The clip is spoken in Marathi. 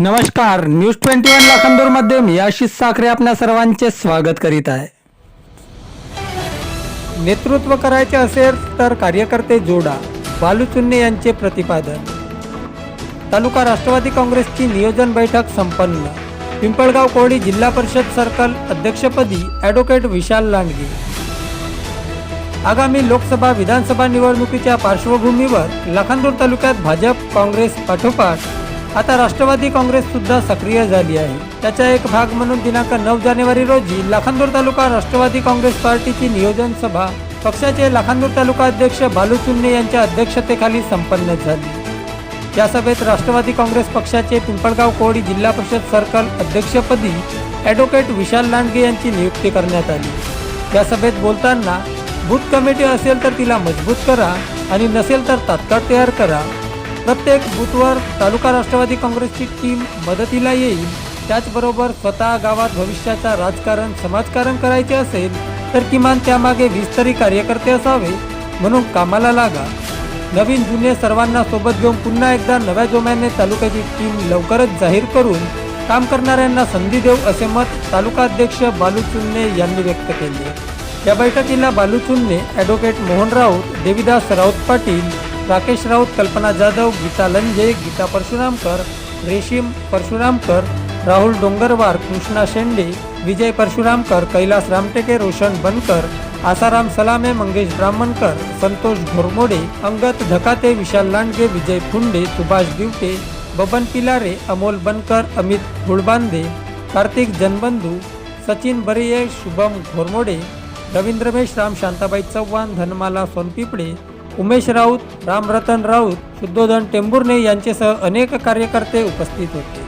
नमस्कार न्यूज ट्वेंटी वन लाखांदूरमध्ये मी आशिष साखरे आपल्या सर्वांचे स्वागत करीत आहे. नेतृत्व करायचे असेल तर कार्यकर्ते जोडा बालूचुन्ने यांचे प्रतिपादन. तालुका राष्ट्रवादी काँग्रेसची नियोजन बैठक संपन्न. पिंपळगाव कोळी जिल्हा परिषद सर्कल अध्यक्षपदी ॲडव्होकेट विशाल लांडगे. आगामी लोकसभा विधानसभा निवडणुकीच्या पार्श्वभूमीवर लखानदूर तालुक्यात भाजप काँग्रेस पाठोपाठ आता राष्ट्रवादी काँग्रेस सुद्धा सक्रिय झाली आहे. त्याचा एक भाग म्हणून दिनांक नऊ जानेवारी रोजी लखानदूर तालुका राष्ट्रवादी काँग्रेस पार्टीची नियोजन सभा पक्षाचे लखानदूर तालुका अध्यक्ष बालू चुन्ने यांच्या अध्यक्षतेखाली संपन्न झाली. या सभेत राष्ट्रवादी काँग्रेस पक्षाचे पिंपळगाव कोळी जिल्हा परिषद सर्कल अध्यक्षपदी ॲडव्होकेट विशाल लांडगे यांची नियुक्ती करण्यात आली. या सभेत बोलताना बूथ कमिटी असेल तर तिला मजबूत करा आणि नसेल तर तात्काळ तयार करा. प्रत्येक बूथवर तालुका राष्ट्रवादी काँग्रेसची टीम मदतीला येईल. त्याचबरोबर स्वतः गावात भविष्याचा राजकारण समाजकारण करायचे असेल तर किमान त्यामागे वीस तरी कार्यकर्ते असावे म्हणून कामाला लागा. नवीन जुने सर्वांना सोबत घेऊन पुन्हा एकदा नव्या जोम्याने तालुक्याची टीम लवकरच जाहीर करून काम करणाऱ्यांना संधी देऊ असे मत तालुका अध्यक्ष बालू चुन्ने यांनी व्यक्त केले. या बैठकीला बालू चुन्ने ॲडव्होकेट मोहन राऊत देविदास राऊत पाटील राकेश राऊत कल्पना जाधव गीता लंजे गीता परशुरामकर रेशीम परशुरामकर राहुल डोंगरवार कृष्णा शेंडे विजय परशुरामकर कैलास रामटेके रोशन बनकर आसाराम सलामे मंगेश ब्राह्मणकर संतोष घोरमोडे अंगत धकाते विशाल लांडगे विजय फुंडे सुभाष दिवटे बबन पिलारे अमोल बनकर अमित गुळबांदे कार्तिक जनबंधू सचिन बरिये शुभम घोरमोडे रवींद्रमेश राम शांताबाई चव्हाण धनमाला सोनपिपडे उमेश राऊत रामरतन राऊत शुद्धोधन टेंभुर्णे यांचेसह अनेक कार्यकर्ते उपस्थित होते.